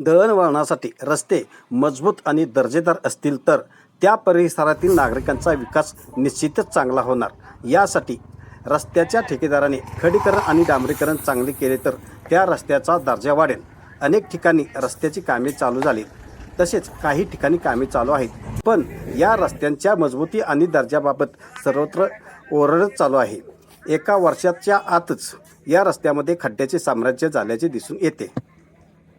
दळणवळणासाठी रस्ते मजबूत आणि दर्जेदार असतील तर त्या परिसरातील नागरिकांचा विकास निश्चितच चांगला होणार. यासाठी रस्त्याच्या ठेकेदाराने खडीकरण आणि डांबरीकरण चांगले केले तर त्या रस्त्याचा दर्जा वाढेल. अनेक ठिकाणी रस्त्याची कामे चालू झाली. तसेच काही ठिकाणी कामे चालू आहेत. पण या रस्त्यांच्या मजबूती आणि दर्जाबाबत सर्वत्र ओरडच चालू आहे. एका वर्षाच्या आतच या रस्त्यामध्ये खड्ड्याचे साम्राज्य झाल्याचे दिसून येते.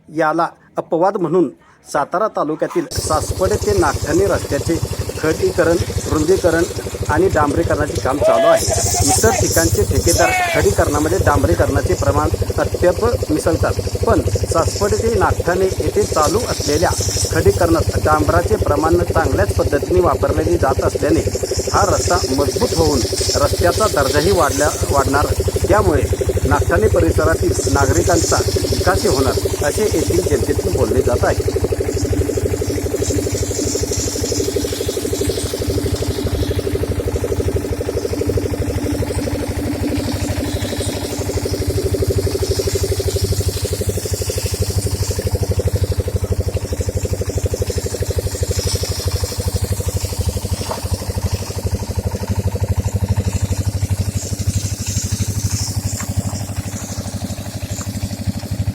याला अपवाद म्हणून सातारा तालुक्यातील सासवडे ते नागठाणे रस्त्याचे खडीकरण रुंदीकरण आणि डांबरीकरणाचे काम चालू आहे. इतर ठिकाणचे ठेकेदार खडीकरणामध्ये डांबरीकरणाचे प्रमाण अत्यल्प मिसळतात. पण सासवडे ते नागठाणे येथे चालू असलेल्या खडीकरणात डांबराचे प्रमाण चांगल्याच पद्धतीने वापरलेली जात असल्याने हा रस्ता मजबूत होऊन रस्त्याचा दर्जाही वाढल्या वाढणार. त्यामुळे नागठाणे परिसरातील नागरिकांचा विकासही होणार असे येथील जनतेतून बोलले जात आहे.